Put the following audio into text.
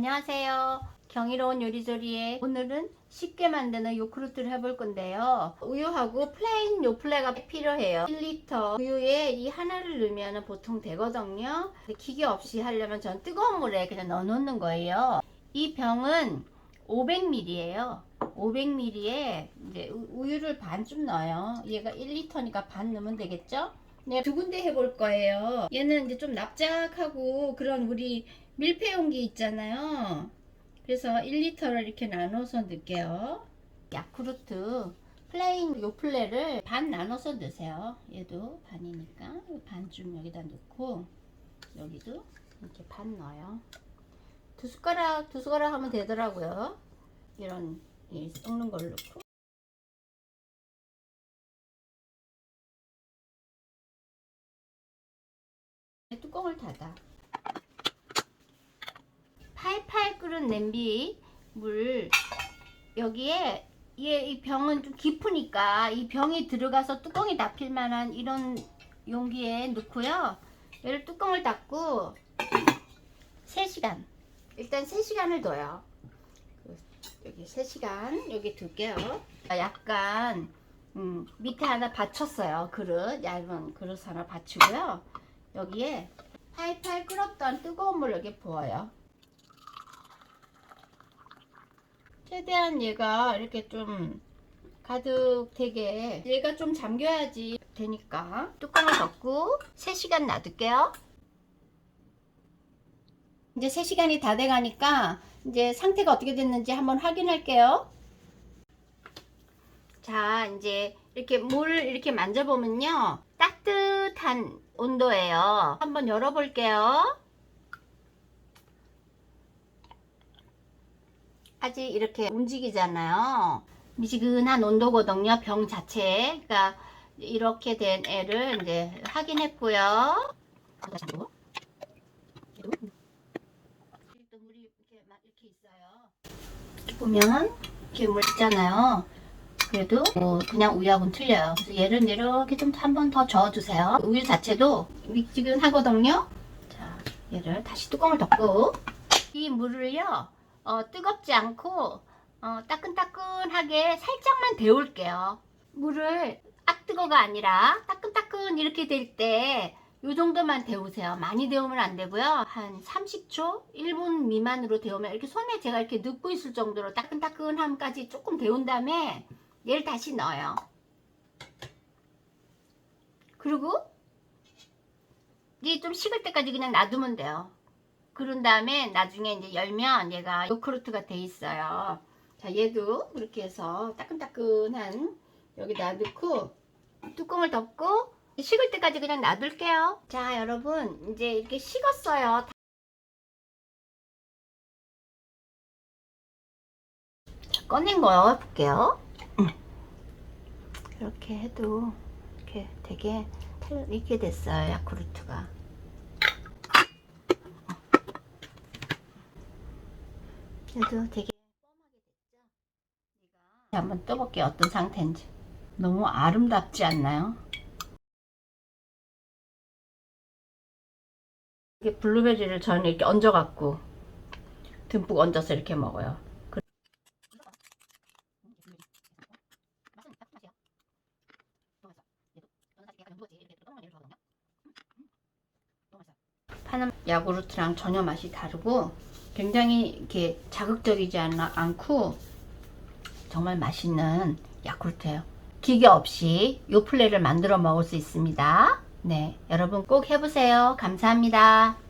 안녕하세요. 경이로운 요리조리에 오늘은 쉽게 만드는 요크루트를 해볼 건데요. 우유하고 플레인 요플레가 필요해요. 1리터 우유에 이 하나를 넣으면 보통 되거든요. 기계 없이 하려면 전 뜨거운 물에 그냥 넣어 놓는 거예요. 이 병은 500ml예요. 500ml에 이제 우- 우유를 반쯤 넣어요. 얘가 1리터니까 반 넣으면 되겠죠? 네, 두 군데 해볼 거예요. 얘는 이제 좀 납작하고 그런 우리 밀폐 용기 있잖아요. 그래서 1리터를 이렇게 나눠서 넣을게요. 야쿠르트 플레인 요플레를 반 나눠서 넣으세요. 얘도 반이니까 반쯤 여기다 넣고 여기도 이렇게 반 넣어요. 두 숟가락 두 숟가락 하면 되더라고요. 이런 이 섞는 걸 넣고 뚜껑을 닫아. 팔팔 끓은 냄비 물 여기에 얘 이 병은 좀 깊으니까 이 병이 들어가서 뚜껑이 닫힐 만한 이런 용기에 넣고요. 얘를 뚜껑을 닫고 3시간 일단 3시간을 둬요. 그, 여기 3시간 여기 둘게요. 약간 음, 밑에 하나 받쳤어요. 그릇 얇은 그릇 하나 받치고요. 여기에 팔팔 끓었던 뜨거운 물 여기 부어요. 최대한 얘가 이렇게 좀 가득 되게 얘가 좀 잠겨야지 되니까 뚜껑을 덮고 3시간 놔둘게요. 이제 3시간이 다 돼가니까 이제 상태가 어떻게 됐는지 한번 확인할게요. 자, 이제 이렇게 물을 이렇게 만져보면요. 따뜻 한 온도예요. 한번 열어볼게요. 아직 이렇게 움직이잖아요. 미지근한 온도거든요. 병 자체에. 그러니까 이렇게 된 애를 이제 확인했고요. 보면 이렇게 물 있잖아요. 그래도 뭐 그냥 우유하고는 틀려요. 그래서 얘를 이렇게 좀 한 번 더 저어주세요. 우유 자체도 미지근하거든요. 자, 얘를 다시 뚜껑을 덮고 이 물을요. 어, 뜨겁지 않고 어, 따끈따끈하게 살짝만 데울게요. 물을 악 뜨거가 아니라 따끈따끈 이렇게 될때요 정도만 데우세요. 많이 데우면 안 되고요. 한 30초, 1분 미만으로 데우면 이렇게 손에 제가 이렇게 넣고 있을 정도로 따끈따끈함까지 조금 데운 다음에 얘를 다시 넣어요. 그리고 이게 좀 식을 때까지 그냥 놔두면 돼요. 그런 다음에 나중에 이제 열면 얘가 요크루트가 돼 있어요. 자, 얘도 그렇게 해서 따끈따끈한 여기다 넣고 뚜껑을 덮고 식을 때까지 그냥 놔둘게요. 자, 여러분 이제 이렇게 식었어요. 자, 꺼낸 거 볼게요. 이렇게 해도 이렇게 되게 탈- 이렇게 됐어요. 야쿠르트가. 그래도 되게 뻔하게 됐죠? 한번 떠볼게요. 어떤 상태인지. 너무 아름답지 않나요? 이게 블루베리를 저는 이렇게 얹어갖고 듬뿍 얹어서 이렇게 먹어요. 그- 파는 야구르트랑 전혀 맛이 다르고 굉장히 이렇게 자극적이지 않아, 않고 정말 맛있는 야쿠르트예요. 기계 없이 요플레를 만들어 먹을 수 있습니다. 네, 여러분 꼭 해보세요. 감사합니다.